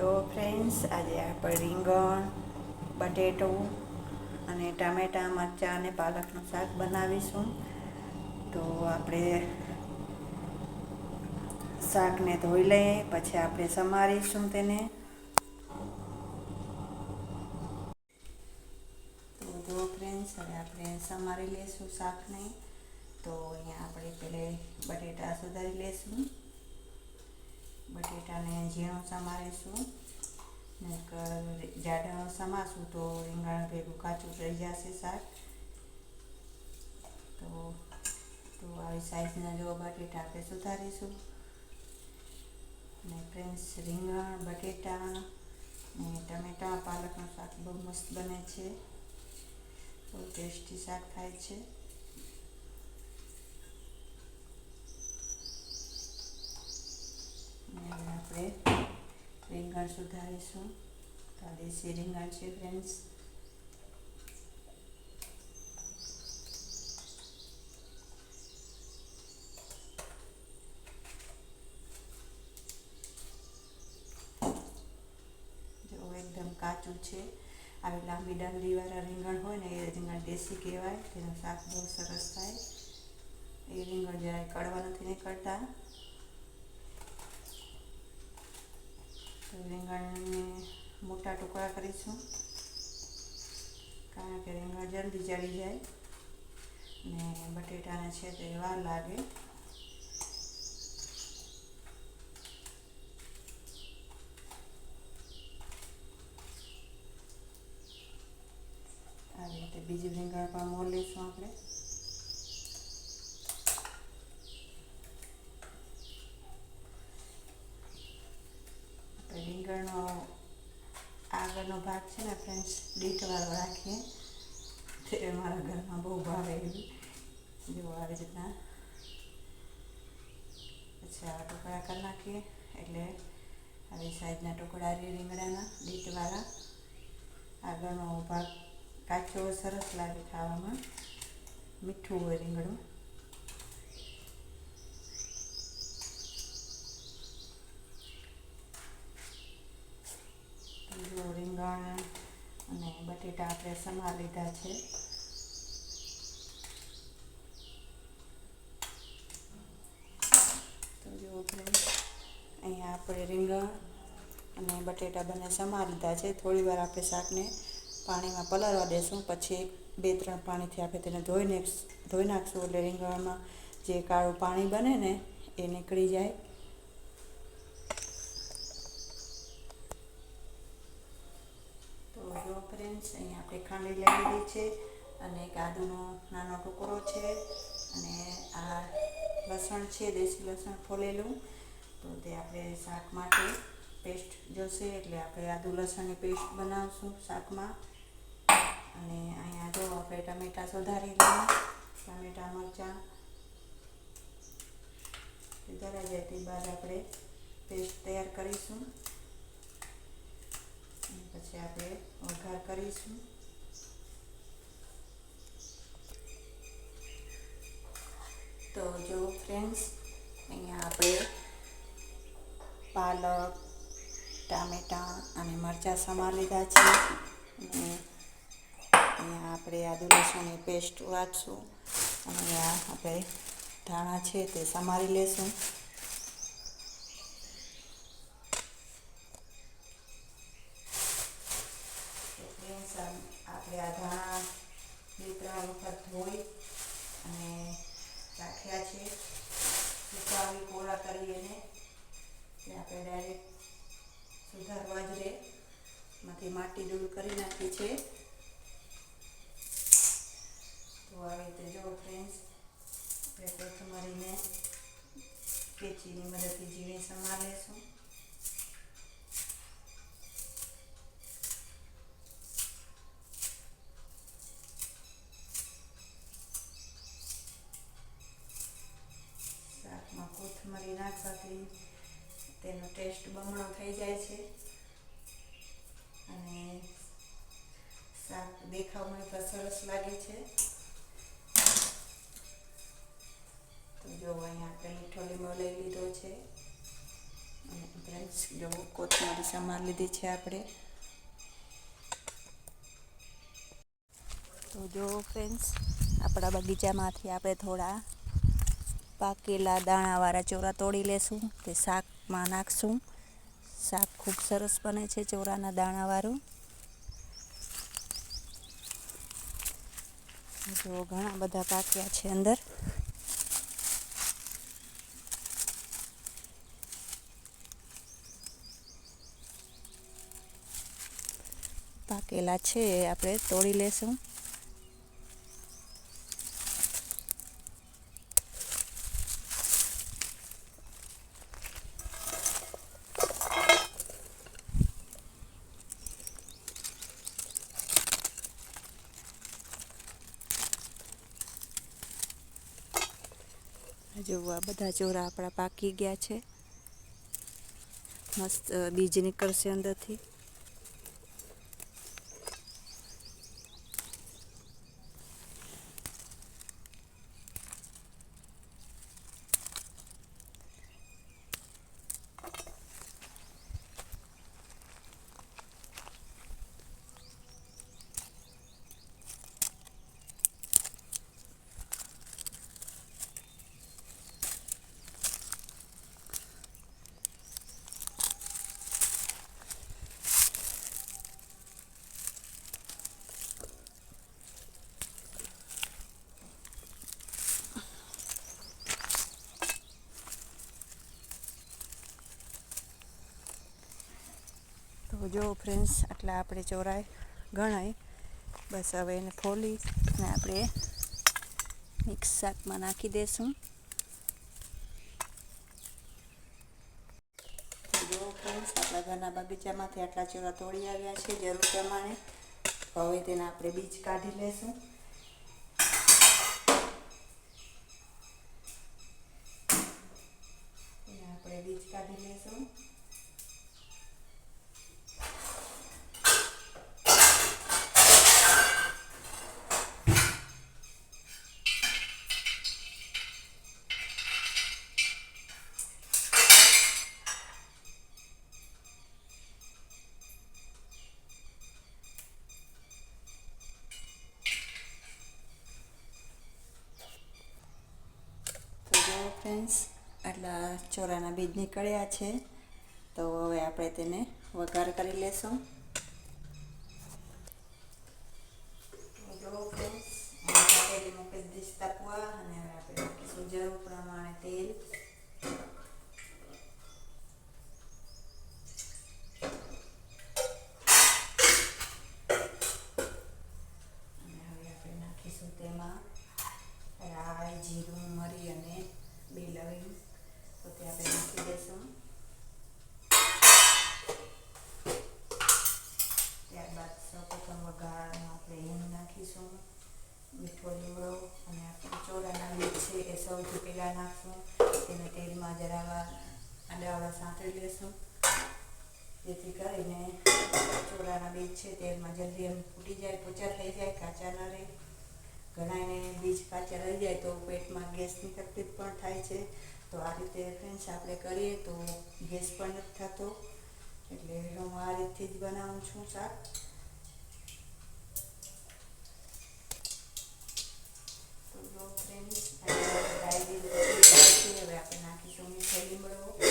જો ફ્રેન્ડ્સ, આજે આપણે રીંગણ, બટેટું અને ટામેટાં, મરચાં અને પાલકનું શાક બનાવીશું. તો આપણે શાકને ધોઈ લઈએ, પછી આપણે સમારીશું તેને. તો જો ફ્રેન્ડ્સ, હવે આપણે સમારી લઈશું શાકને. તો અહીંયા આપણે પહેલે બટેટા સુધારી લઈશું. બટેટાને ઝીણું સમારીશું. જાડા સમારશું તો રીંગણ ભેગું કાચું રહી જશે શાક. તો તો આવી સાઈઝના જો બટેટા આપણે સુધારીશું. અને ફ્રેન્ડ્સ રીંગણ, બટેટા ને ટમેટા, પાલકનું શાક બહુ મસ્ત બને છે. બહુ ટેસ્ટી શાક થાય છે અને હવે આપણે રીંગણ સુધારીશું. તો આ દેશી રીંગણ છે ફ્રેન્ડ્સ એકદમ કાચું છે. આવી લાંબી ડંડીવાળા રીંગણ હોય ને, એ રીંગણ દેશી કહેવાય. તેનું શાક બહુ સરસ થાય. એ રીંગણ જરાય કડવા નથી નીકળતા. તો રીંગણને મોટા ટુકડા કરીશું. કારણ કે રીંગણ જલ્દી જળી જાય ને બટેટાને છે તે વાર લાગે. આવી રીતે બીજી રીંગણ પણ મોલ લઈશું આપણે રીંગણનો આગળનો ભાગ છે ને ફ્રેન્ડ્સ ડીટવાળો રાખીએ. તે મારા ઘરમાં બહુ ભાવે એવી જો આવી રીતના. પછી આવા ટુકડા કરી નાખીએ. એટલે આવી સાઈઝના ટુકડા રીંગણાના ડીટવાળા આગળનો ભાગ કાચો સરસ લાગે ખાવામાં. મીઠું હોય રીંગણું જો રીંગણ અને બટેટા આપણે સમા લીધા છે. તો જો ફ્રેન્ડ અહીંયા આપણે રીંગણ અને બટેટા બંને સમા લીધા છે. થોડી વાર આપણે શાકને પાણીમાં પલાળવા દેશું. પછી બે, ત્રણ પાણીથી આપણે તેને ધોઈને ધોઈ નાખશું. એટલે રીંગણમાં જે કાળું પાણી બને ને એ નીકળી જાય તો જો અહીંયા આપણે ખાંડી લઈ લીધી છે અને આદુનો નાનો ટુકડો છે અને આ લસણ છે, દેશી લસણ ફોલેલું. તો તે આપણે શાક માટે પેસ્ટ જોશે એટલે આપણે આદુ લસણની પેસ્ટ બનાવશું શાકમાં. અને અહીંયા જો આપણે ટમેટા સુધારી લઈએ, ટમેટા, મરચાં. સુધારા જાય તે બાદ આપણે પેસ્ટ તૈયાર કરીશું. પછી આપણે વઘાર કરીશું. તો જો ફ્રેન્ડ્સ અહીંયા આપણે પાલક, ટામેટાં અને મરચાં સમા લીધા છે. અને અહીંયા આપણે આદુ લસણની પેસ્ટ વાટશું. અને અહીંયા આપણે ધાણા છે તે સમારી લેશું. જ રહે માંથી માટી દૂર કરી નાખી છે. તો આવી રીતે જો ફ્રેન્ડ્સ આપણે કોથમરીને કેચીની મદદથી જીણી સમાર લેશું શાકમાં કોથમરી નાખવાથી તેનો ટેસ્ટ બમણો થઈ જાય છે. અને શાક દેખાવમાં પણ સરસ લાગે છે. તો જો અહીંયા આપણે મીઠો લીમો લઈ લીધો છે. અને ફ્રેન્ડ્સ, જો કોથમરી સમાર લીધી છે આપણે. તો જો ફ્રેન્ડ્સ, આપણા બગીચામાંથી આપણે થોડા પાકેલા દાણાવાળા ચોરા તોડી લેશું. તે શાકમાં નાખશું. શાક ખૂબ સરસ બને છે ચોરાના દાણાવાળું. જો ઘણા બધા પાક્યા છે અંદર. પાકેલા છે, આપણે તોડી લેશું જો બધા ચોરા આપણા પાકી ગયા છે. મસ્ત બીજ નીકળશે અંદરથી. તો જો ફ્રેન્ડ્સ, આટલા આપણે ચોરાય, ગણાય. બસ હવે એને ફોલી અને આપણે મિક્સ શાકમાં નાખી દઈશું જો ફ્રેન્ડ્સ, આપણા ઘરના બગીચામાંથી આટલા ચોરા તોડી આવ્યા છે, જરૂર પ્રમાણે. હવે તેના આપણે બીજ કાઢી લેશું તેના આપણે બીજ કાઢી લેશું તો જો ફ્રેન્ડ્સ આટલા ચોરાના બીજ નીકળ્યા છે. તો હવે આપણે તેને વઘાર કરી લેશું. જરૂર પ્રમાણે તેલ. હવે આપણે નાખીશું તેમાં રાઈ, જીરું મરી અને બે લવિંગ તો તે આપણે નાખી દઈશું ત્યારબાદ સૌપ્રથમ વઘારમાં આપણે હિંગ નાખીશું મીઠો લીમડો અને આપણે ચોરાના બીજ છે એ સૌથી પહેલાં નાખશું તેને તેલમાં જરા વાર આડાવાળા સાંતળી લેશું જેથી કરીને ચોરાના બીજ છે તેમાં જલ્દી એમ ફૂટી જાય, પોચા થઈ જાય, કાચા ન રહે. ઘણા એને બીજ કાચા રહી જાય તો પેટમાં ગેસની તકલીફ પણ થાય છે. તો આ રીતે ફ્રેન્ડ્સ આપણે કરીએ તો ગેસ પણ નથી થતો. એટલે હું આ રીતથી જ બનાવું છું શાક. તો હવે આપણે નાખીશું મીઠો લીમડો.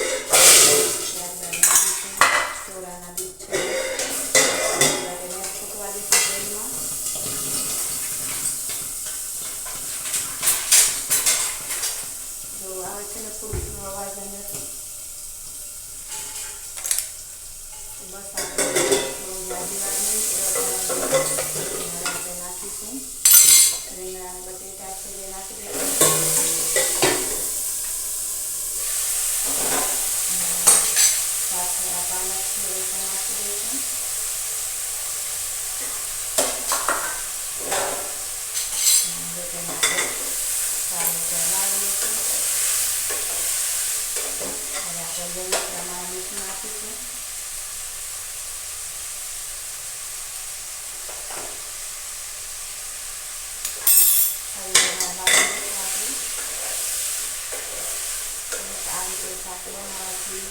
કાકરામાંથી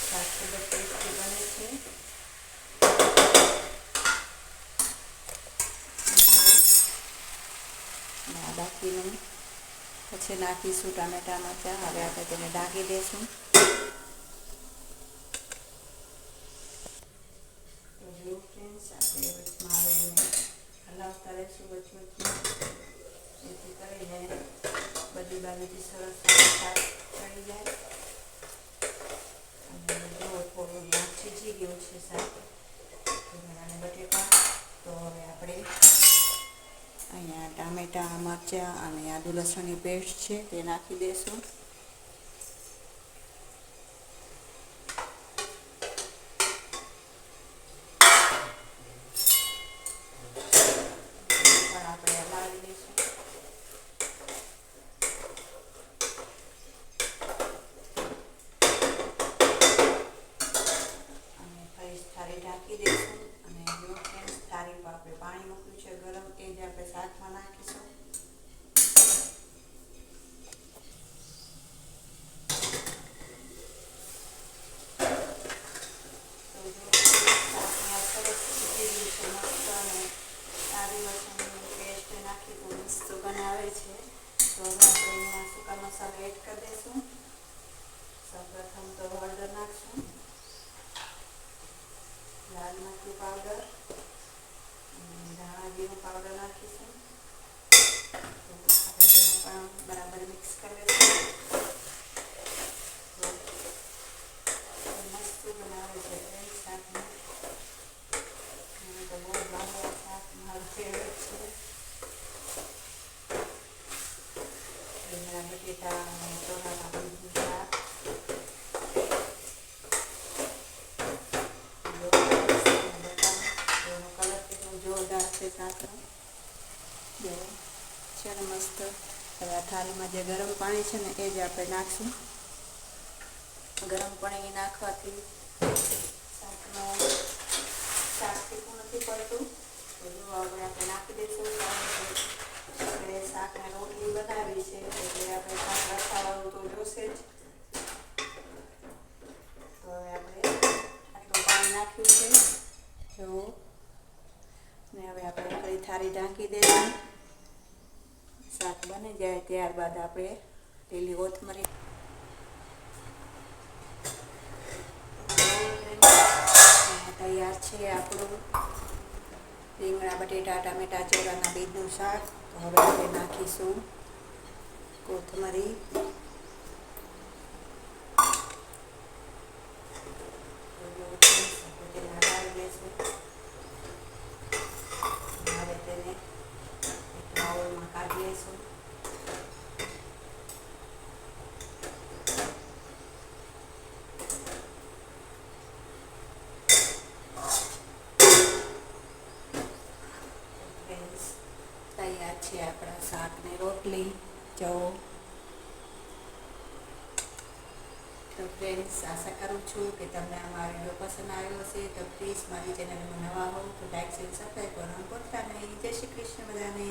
શાક ખૂબ જ બને છે. બાકીનું પછી નાખીશું ટામેટામાં મરચાં. હવે આપણે તેને ઢાંકી દઈશું તો જો ફ્રેન્ડ્સ આપણે વચમાં આવીને રહીશું વચ વચમાં કરીને બધી બાજુથી સરસ ટામેટાં મરચાં અને આદુ લસણની પેસ્ટ છે તે નાખી દઈશું પણ આપણે હલાવી દઈશું અને ફરી થાળી ઢાંકી દઈશું અને જો ફ્રેન્ડ્સ થાળી પર આપણે પાણી મૂક્યું છે ગરમ એ જ આપણે શાકમાં નાખીશું તો જો શાકને સરસ શીખી ગયું છે મસ્ત અને આદુ લસણની પેસ્ટ નાખી તો મસ્ત બનાવે છે તો હવે આપણે અહીંયા સૂકા મસાલા એડ કરી દઈશું સૌપ્રથમ તો હળદર નાખશું લાલ મરચું પાવડર ધાણા જીરું પાવડર નાખીશું આપણે તેને પણ બરાબર મિક્સ કરી લઈશું તો મસ્ત બનાવે છે એ શાકને મને તો બહુ ભાવે આ શાક મારું ફેવરેટ છે રીંગણા બટેટા અને ચોરાના બીજું શાક જો એનો કલર કેટલો જોરદાર છે શાકનો જો છે ને મસ્ત હવે આ થાળીમાં જે ગરમ પાણી છે ને, એ જ આપણે નાખશું. ગરમ પાણી નાખવાથી શાકનો શાક ફીકું નથી પડતું. જો હવે આપણે નાખી દઈશું આપણે શાકને રોટલી બનાવી છે, એટલે આપણે શાક રસાવાળું તો જોશે જ. તો હવે આપણે આટલું પાણી નાખ્યું છે. જો. ને હવે આપણે ફરી થાળી ઢાંકી દઈશું. બની જાય ત્યારબાદ આપણે લીલી કોથમરી. તૈયાર છે આપણું. રીંગણા, બટેટા, ટામેટા ચોરાના બીજનું શાક. હવે આપણે નાખીશું કોથમરી તો જો friends, આપણે તેને હલાવી લઈશું હવે તેને એક બાઉલમાં કાઢી લઈશું ફ્રેન્ડ્સ તૈયાર છે આપણા શાક ને રોટલી જો તો ફ્રેન્ડ્સ આશા કરું છું કે તમને આ મારો વીડિયો પસંદ આવ્યો હશે, તો પ્લીઝ મારી ચેનલમાં નવા હો તો લાઈક શેર સબસ્ક્રાઈબ કરવાનું ભૂલતા નહીં. જય શ્રી કૃષ્ણ બધાને.